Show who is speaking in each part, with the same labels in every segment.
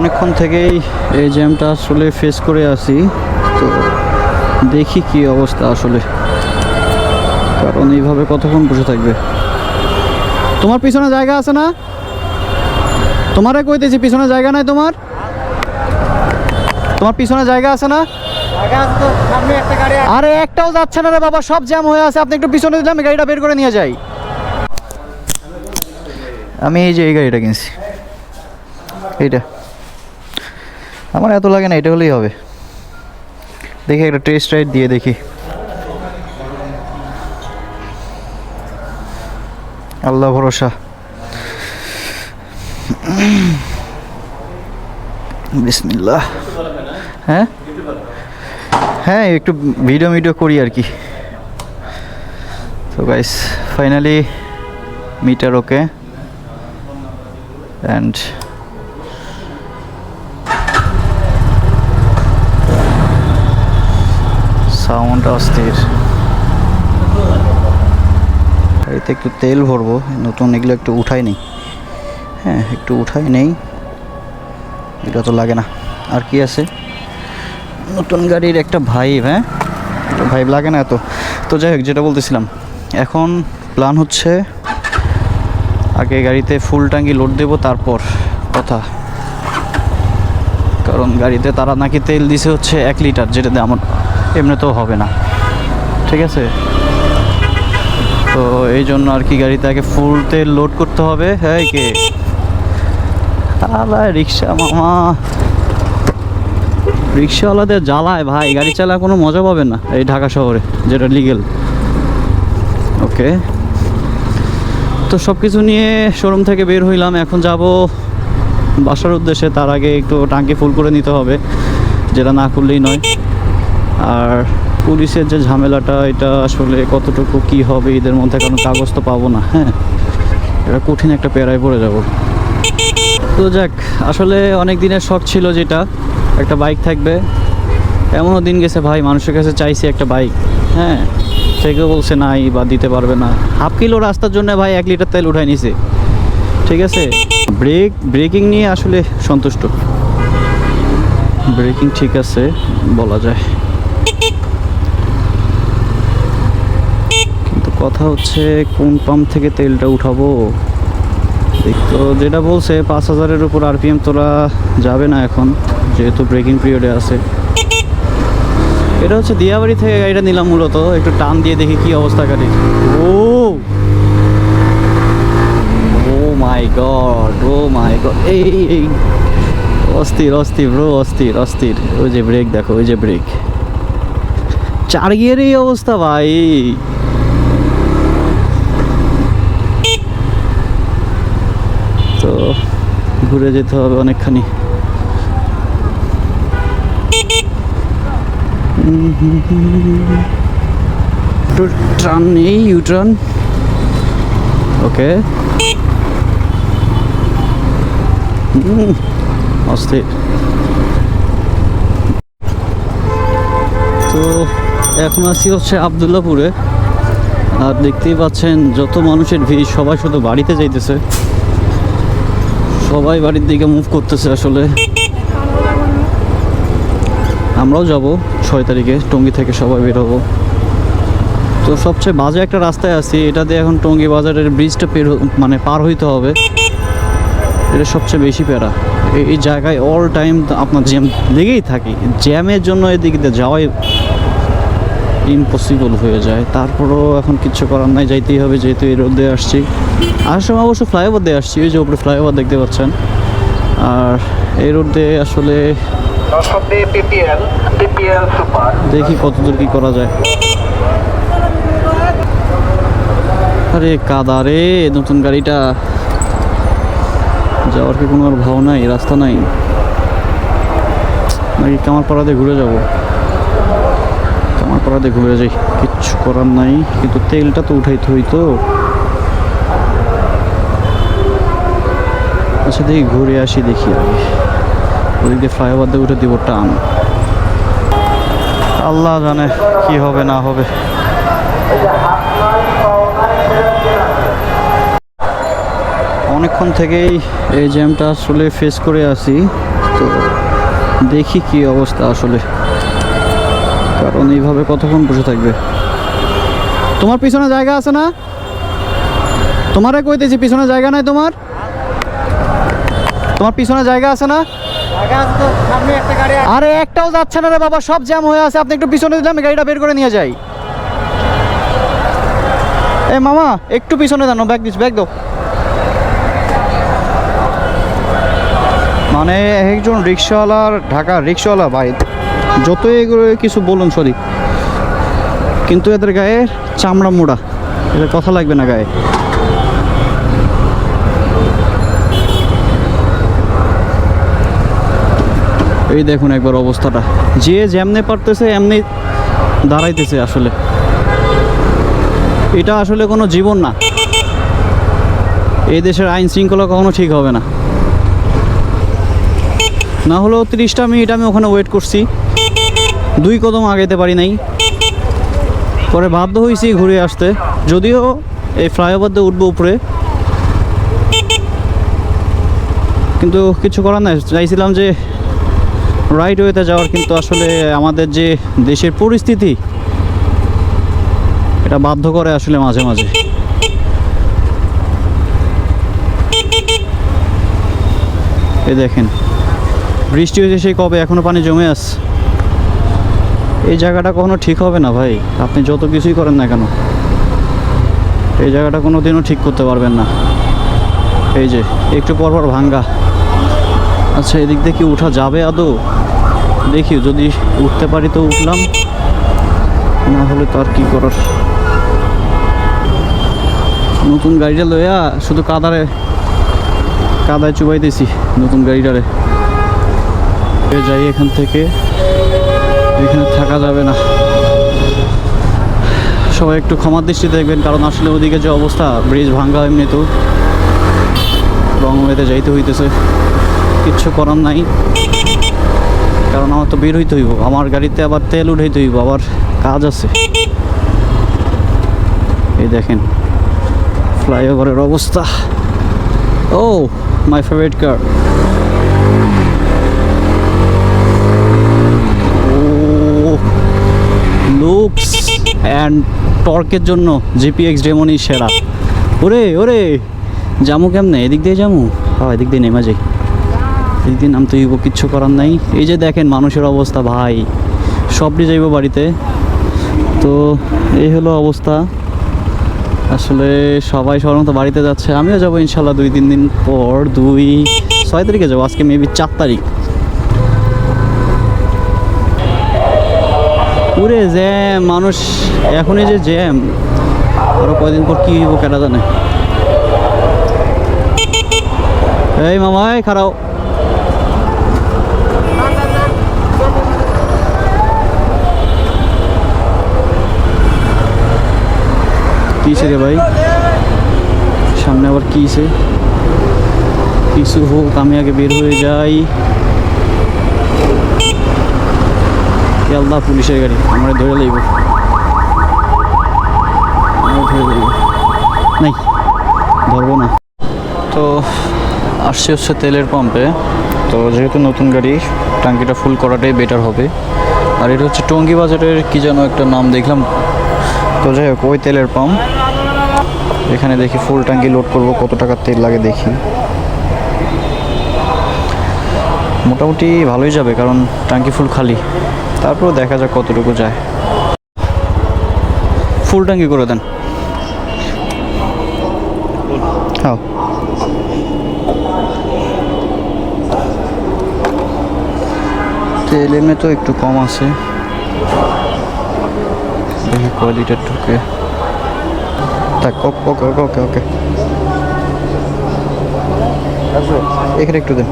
Speaker 1: অনেকক্ষণ থেকেই এই জ্যামটা আসলে ফেস করে আসি তো দেখি কি অবস্থা আসলে। কারণ এইভাবে কতক্ষণ বসে থাকবে? তোমার পিছনে জায়গা আছে না? তোমারে কইতেছি পিছনে জায়গা নাই তোমার? তোমার পিছনে জায়গা আছে না? আরে একটাও যাচ্ছে না রে বাবা সব জ্যাম হয়ে আছে। আপনি একটু পিছনে দিলে আমি গাড়িটা বের করে নিয়ে যাই। আমি এই যে এই গাড়িটা কিনছি। এইটা। আমার এত লাগে না, এটা হলেই হবে। দেখি একটা টেস্ট রাইড দিয়ে দেখি। আল্লাহ ভরসা। বিসমিল্লাহ। হ্যাঁ? হ্যাঁ একটু ভিডিও ভিডিও করি আর কি। তো guys finally meter okay and sound অস্থির। গাড়িতে একটু তেল ভরবো, নতুন এগুলো একটু উঠাই নেই। হ্যাঁ একটু উঠাই নেই। এটা তো লাগে না। আর কি আছে? নতুন গাড়ির একটা ভাইব হ্যাঁ? ভাইব লাগে না এত। তো যাই হোক, যেটা বলতেছিলাম, এখন প্ল্যান হচ্ছে আগে গাড়িতে ফুল ট্যাঙ্কি লোড দেবো, তারপর কথা। কারণ গাড়িতে তারা নাকি তেল দিছে হচ্ছে এক লিটার যেটাতে আমার এমনিতেও হবে না। ঠিক আছে? তো এই জন্য আর কি গাড়িতে আগে ফুল তেল লোড করতে হবে। হ্যাঁ কে? আলা রিক্সা মামা। রিক্সাওয়ালাদের জ্বালায় ভাই, গাড়ি চালায় কোনো মজা পাবেন না এই ঢাকা শহরে, যেটা লিগেল ওকে। তো সব কিছু নিয়ে শোরুম থেকে বের হইলাম, এখন যাব বাসার উদ্দেশ্যে, তার আগে একটু টাঙ্কি ফুল করে নিতে হবে, যেটা না করলেই নয়। আর পুলিশের যে ঝামেলাটা, এটা আসলে কতটুকু কি হবে, এদের মধ্যে কারণ কাগজ তো পাবো না হ্যাঁ? এটা কঠিন একটা পেরায় পড়ে যাব। তো যাক, আসলে অনেক দিনের শখ ছিল যেটা, একটা বাইক থাকবে। এমনও দিন গেছে ভাই, মানুষের কাছে চাইছি একটা বাইক হ্যাঁ? কেউ বলছে নাই বা দিতে পারবে না। হাফ কিলো রাস্তার জন্য ভাই এক লিটার তেল উঠাই নিছে। ঠিক আছে? ব্রেক, ব্রেকিং নিয়ে আসলে সন্তুষ্ট। ব্রেকিং ঠিক আছে, বলা যায়। কথা হচ্ছে কোন পাম্প থেকে তেলটা উঠাবো? তো যেটা বলছে পাঁচ হাজারের উপর আরপিএম তোরা যাবে না এখন যেহেতু ব্রেকিং পিরিয়ডে আছে। এটা হচ্ছে দিয়াবাড়ি থেকে গাড়িটা নিলাম মূলত একটু টান দিয়ে দেখি কি অবস্থা গাড়ির। ও! ও মাই গড ও মাই গড এই এই, অস্থির অস্থির ব্রো অস্থির অস্থির। ওই যে ব্রেক দেখো ওই যে ব্রেক চার গিয়ারের এই অবস্থা ভাই। তো ঘুরে যেতে হবে অনেকখানি। টার্ন নেই, ইউটার্ন। ওকে। অস্থির। তো, এখন আছি হচ্ছে আবদুল্লাপুরে। আর দেখতেই পাচ্ছেন, যত মানুষের ভিড়, সবাই শুধু বাড়িতে যাইতেছে। সবাই বাড়ির দিকে মুভ করতেছে আসলে। আমরাও যাব ছয় তারিখে, টঙ্গি থেকে সবাই বের হব। তো সবচেয়ে বাজে একটা রাস্তায় আছি, এটা দিয়ে এখন টঙ্গি বাজারের ব্রিজটা পের মানে পার হইতে হবে। এটা সবচেয়ে বেশি প্যারা। এই- জায়গায় অল টাইম আপনার জ্যাম লেগেই থাকি। জ্যামের জন্য এদিকে যাওয়াই ইম্পসিবল হয়ে যায়। তারপরও এখন কিচ্ছু করার নাই, যাইতেই হবে যেহেতু এই রোদ দিয়ে আসছি। আসার সময় অবশ্য ফ্লাইওভার দিয়ে আসছি, ওই যে উপরে ফ্লাইওভার দেখতে পাচ্ছেন। আর এই রোড দিয়ে আসলে দেখি কতদূর কি করা যায়। আরে কাদা রে, নতুন গাড়িটা। যাওয়ার কি কোনো আর ভাও নাই, রাস্তা নাই। নাকি কামারপাড়াতে ঘুরে যাব। কামারপাড়াতে ঘুরে যাই। কিচ্ছু করার নাই, কিন্তু তেলটা তো উঠাইতে হইতো আচ্ছা দেখি ঘুরে আসি, দেখি আগে। ওদিক দিয়ে ফ্লাইওভার দিয়ে উঠে দিব টান। আল্লাহ জানে কি হবে, না হবে। অনেকক্ষণ থেকেই এই জ্যামটা আসলে ফেস করে আসি তো দেখি কি অবস্থা আসলে। কারণ এইভাবে কতক্ষণ বসে থাকবে? তোমার পিছনে জায়গা আছে না? তোমারে কইতেছি পিছনে জায়গা নাই তোমার? তোমার পিছনে জায়গা আছে না? আরে একটাও যাচ্ছে না রে বাবা সব জ্যাম হয়ে আছে। আপনি একটু পিছনে দিলে আমি গাড়িটা বের করে নিয়ে যাই। এ মামা একটু পিছনে দানো ব্যাগ দিস ব্যাগ দাও। মানে একজন রিক্সাওয়ালার ঢাকা রিক্সাওয়ালা ভাই। যতই এগুলো কিছু বলুন সরি কিন্তু এদের গায়ে চামড়া মোড়া। এদের কথা লাগবে না গায়ে। এই দেখুন একবার অবস্থাটা। যে যেমনে পারতেছে, এমনি দাঁড়াইতেছে আসলে। এটা আসলে কোনো জীবন না। এই দেশের আইন শৃঙ্খলা কখনো ঠিক হবে না। না হলেও তিরিশটা মিনিট আমি ওখানে ওয়েট করছি। দুই কদম আগাইতে পারি নাই। পরে বাধ্য হয়েছি ঘুরে আসতে। যদিও এই ফ্লাইওভার দিয়ে উঠবো উপরে। কিন্তু কিছু করার নাই। চাইছিলাম যে রাইট ওয়েতে যাওয়ার, কিন্তু আসলে আমাদের যে দেশের পরিস্থিতি, এটা বাধ্য করে আসলে মাঝে মাঝে। এ দেখেন। বৃষ্টি হয়েছে সেই কবে? এখনও পানি জমে আছে। এই জায়গাটা কখনো ঠিক হবে না ভাই। আপনি যত কিছুই করেন না কেন, এই জায়গাটা কোনো দিনও ঠিক করতে পারবেন না। এই যে, একটু পর পর ভাঙ্গা। আচ্ছা এদিক দিয়ে কি উঠা যাবে আদৌ? দেখি, যদি উঠতে পারি তো উঠলাম। না হলে তো আর কি করার। নতুন গাড়িটা লইয়া শুধু কাদারে, কাদায় চুবাইতেছি নতুন গাড়িটারে। যাই এখান থেকে। এখানে থাকা যাবে না। সবাই একটু ক্ষমার দৃষ্টি দেখবেন, কারণ আসলে ওদিকে যে অবস্থা, ব্রিজ ভাঙ্গা এমনি তো। রং হইতে যাইতে হইতেছে। কিচ্ছু করার নাই। কারণ আমার তো বের হইতে হইব। আমার গাড়িতে আবার তেল উঠাইতে হইব। আবার কাজ আছে। এই দেখেন, ফ্লাইওভারের অবস্থা। ও my favourite car oh looks and টর্কের জন্য জিপিএক্স ডেমনই সেরা। ওরে ওরে, জামু কেমনে? এদিক দিয়ে জামু? হ্যাঁ এদিক দিয়ে নেমা যাই। এদিক দিয়ে নামতে হইব, কিচ্ছু করার নাই। এই যে দেখেন মানুষের অবস্থা, ভাই। সবটি যাইব বাড়িতে। তো এই হলো অবস্থা। আসলে সবাই সবার মতো বাড়িতে যাচ্ছে। আমিও যাব ইনশাল্লাহ দুই, তিন দিন পর, দুই, ছয় তারিখে যাব। আজকে মেবি চার তারিখ। পুরে জ্যাম, মানুষ এখনই যে জ্যাম, আরও কয়দিন পর কি হইব কেটা জানে। এই মামাই খারাও কিসে রে ভাই? সামনে আবার কিসে কিছু হোক, আমি আগে বের হয়ে যাই। আল্লাহ, পুলিশের গাড়ি। আমরা ধরে লইব। নাই, ধরবো না। তো আসছে হচ্ছে তেলের পাম্পে। তো যেহেতু নতুন গাড়ি টাঙ্কিটা ফুল করাটাই বেটার হবে। আর এটা হচ্ছে টঙ্গি বাজারের কি যেন একটা নাম দেখলাম। তো যাই হোক, ওই তেলের পাম্প। এখানে দেখি ফুল ট্যাঙ্কি লোড করব, কত টাকার তেল লাগে দেখি। মোটামুটি ভালোই যাবে, কারণ ট্যাঙ্কি ফুল খালি। তারপর দেখা যাক কতটুকু যায়। ফুল ট্যাঙ্কি করে দেন। হ্যাঁ। তেল তো একটু কম আছে। দেখি ঢুকে। থাক ওকে ওকে ওকে ওকে ওকে এখানে একটু দেন।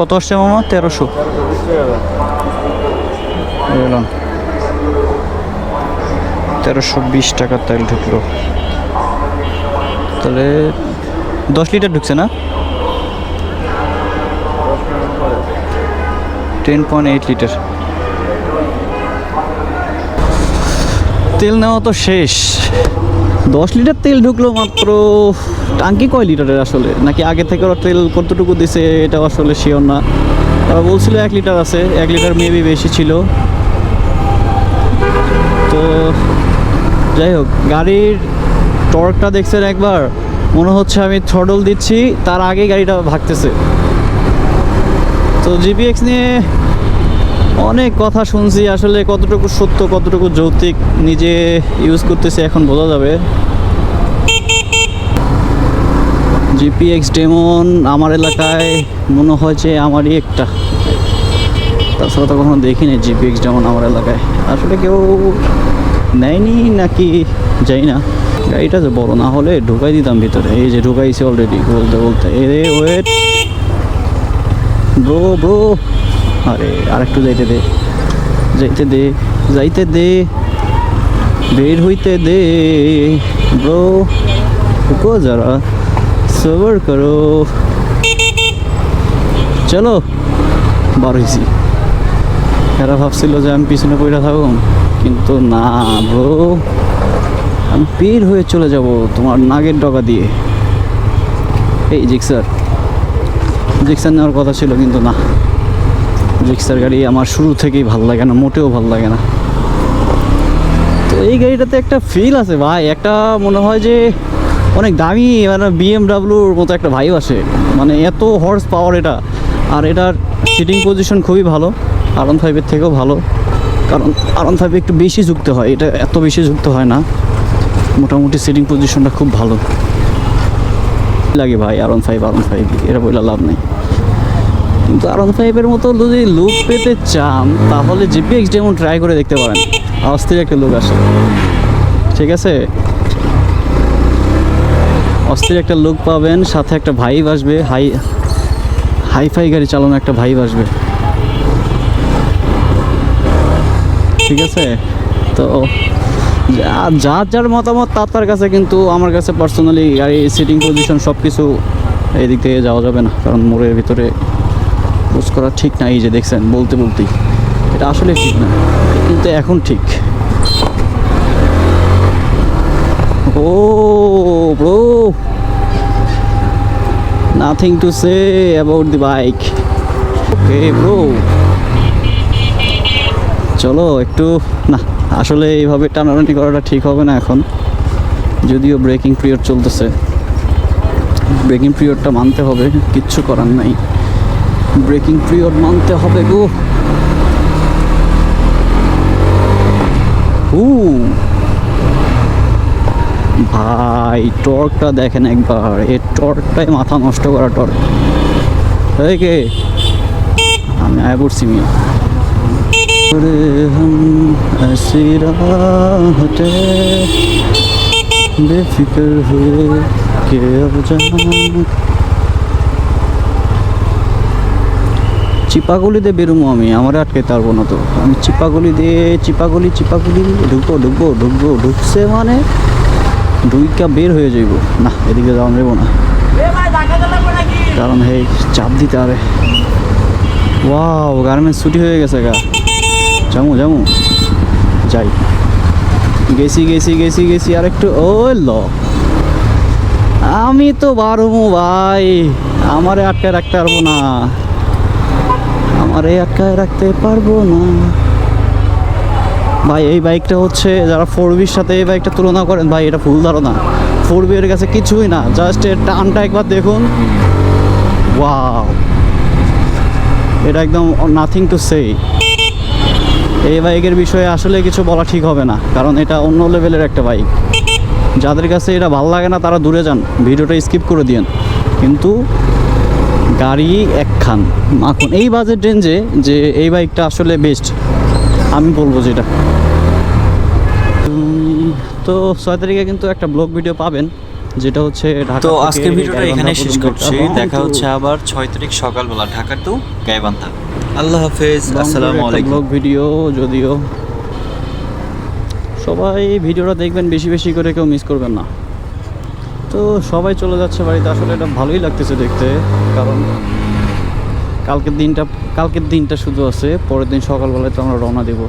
Speaker 1: কত আসছে মামা? তেরোশো। তেরোশো বিশ টাকার তেল ঢুকলো। তাহলে দশ লিটার ঢুকছে না? Ten point eight litre. তেল নেওয়া তো শেষ। দশ লিটার তেল ঢুকলো মাত্র টাঙ্কি কয় লিটারের আসলে? নাকি আগে থেকে ওরা তেল কতটুকু দিছে এটা আসলে শিওর না। ওরা বলছিল এক লিটার আছে, এক লিটার মেবি বেশি ছিল। তো যাই হোক, গাড়ির টর্কটা দেখছেন একবার, মনে হচ্ছে আমি থ্রডল দিচ্ছি, তার আগে গাড়িটা ভাগতেছে। তো জিপিএক্স নিয়ে অনেক কথা শুনছি, আসলে কতটুকু সত্য, কতটুকু যৌক্তিক, নিজে ইউজ করতেছে, এখন বোঝা যাবে। জিপিএক্স ডেমন আমার এলাকায় মনে হয় যে আমারই একটা। তাছাড়া তো কখনো দেখিনি জিপিএক্স ডেমন আমার এলাকায়। আসলে কেউ নেয়নি নাকি যাই না। গাড়িটা যে বড় না হলে ঢুকাই দিতাম ভিতরে। এই যে ঢুকাইছি অলরেডি বলতে বলতে। এ ওয়েট ব্রো ব্রো আরে, আরেকটু যাইতে দে। যাইতে দে যাইতে দে। বের হইতে দে। ব্রো রুকো যারা। সবার করো। চলো, বার হয়েছি এরা ভাবছিল যে আমি পিছনে পড়ে থাকব, কিন্তু না ব্রো আমি বের হয়ে চলে যাব তোমার নাগের ডগা দিয়ে। এই জিক্সার। জিক্সার নেওয়ার কথা ছিল, কিন্তু না। জিক্সার গাড়ি আমার শুরু থেকেই ভালো লাগে না, মোটেও ভালো লাগে না। তো এই গাড়িটাতে একটা ফিল আছে ভাই, একটা মনে হয় যে অনেক দামি মানে বিএমডাব্লিউর মতো একটা ভাইব আসে। মানে এত হর্স পাওয়ার এটা। আর এটার সিটিং পজিশন খুবই ভালো। আরন ফাইভের থেকেও ভালো। কারণ আরন ফাইভে একটু বেশি যুক্ত হয়। এটা এত বেশি যুক্ত হয় না। মোটামুটি সিটিং পজিশনটা খুব ভালো। লাগে ভাই আরন ফাইভ আরন ফাইভ এটা বলে লাভ নেই। কিন্তু আরন ফাইভের মতো যদি লুক পেতে চান, তাহলে জিপিএক্স যেমন ট্রাই করে দেখতে পারেন। অস্থির একটা লুক আসে। ঠিক আছে? অস্থির একটা লুক পাবেন, সাথে একটা ভাইব আসবে হাই হাইফাই গাড়ি চালানো একটা ভাইব আসবে। ঠিক আছে? তো যার যার মতামত, তার তার কাছে কিন্তু আমার কাছে পার্সোনালি গাড়ি সিটিং পজিশন সব কিছু এই দিক থেকে যাওয়া যাবে না, কারণ মোড়ের ভিতরে পোস্ট করা ঠিক না, এই যে দেখছেন, বলতে বলতেই। এটা আসলে ঠিক না, কিন্তু এখন ঠিক। ও bro nothing to say about the bike okay bro চলো, একটু, না, আসলে এইভাবে টানাটানি করাটা ঠিক হবে না এখন। যদিও ব্রেকিং পিরিয়ড চলতেছে। ব্রেকিং পিরিয়ডটা মানতে হবে, কিচ্ছু করার নাই। ব্রেকিং পিরিয়ড মানতে হবে গো। হু ভাই, টর্কটা দেখেন একবার। এই টর্কটাই মাথা নষ্ট করা টর্ক। এই কে? আমি আয় পড়ছি মি বেফিকর হয়ে কে চিপাগুলি দিয়ে বেরোবো আমি, আমার আটকে পারব না তো। আমি চিপাগুলি দিয়ে চিপাগুলি চিপাগুলি। ঢুকবো ঢুকবো ঢুকবো, ঢুকছে মানে? ঢুইকা বের হয়ে যাইব। না, এদিকে যাওয়া যাব না। কারণ এই চাপ দিতে হবে। ওয়াও, গার্মেন্টস ছুটি হয়ে গেছে গা। যামু যামু যাই। গেছি গেছি গেছি গেছি আর একটু ও ল। আমি তো বারমু ভাই। আমারে আটকায় রাখতে পারব না। আমারে আটকায় রাখতে পারব না। ভাই, এই বাইকটা হচ্ছে যারা ফোর বির সাথে এই বাইকটা তুলনা করেন, ভাই, এটা ভুল ধারণা। ফোর বির কাছে কিছুই না জাস্ট এর টানটা একবার দেখুন। ওয়াও এটা একদম নাথিং টু সে এই বাইকের বিষয়ে আসলে কিছু বলা ঠিক হবে না, কারণ এটা অন্য লেভেলের একটা বাইক। যাদের কাছে এটা ভালো লাগে না, তারা দূরে যান, ভিডিওটা স্কিপ করে দিয়েন। কিন্তু গাড়ি একখান, মাখন। এই বাজেট রেঞ্জে যে এই বাইকটা আসলে বেস্ট আমি বলব যেটা উম, তো ছয় তারিখে কিন্তু একটা ব্লগ ভিডিও পাবেন যেটা হচ্ছে ঢাকা
Speaker 2: তো আজকের ভিডিওটা এখানে শেষ করছি। দেখা হচ্ছে আবার ছয় তারিখ সকালবেলা ঢাকা টু গাইবান্ধা। আল্লাহ হাফেজ আসসালামু আলাইকুম।
Speaker 1: ব্লগ ভিডিও যদিও সবাই ভিডিওটা দেখবেন বেশি বেশি করে কেউ মিস করবেন না। তো সবাই চলে যাচ্ছে বাড়িতে আসলে এটা ভালোই লাগতেছে দেখতে কারণ কালকের দিনটা কালকের দিনটা শুধু আছে পরের দিন সকালবেলায় তো আমরা রওনা দেবো।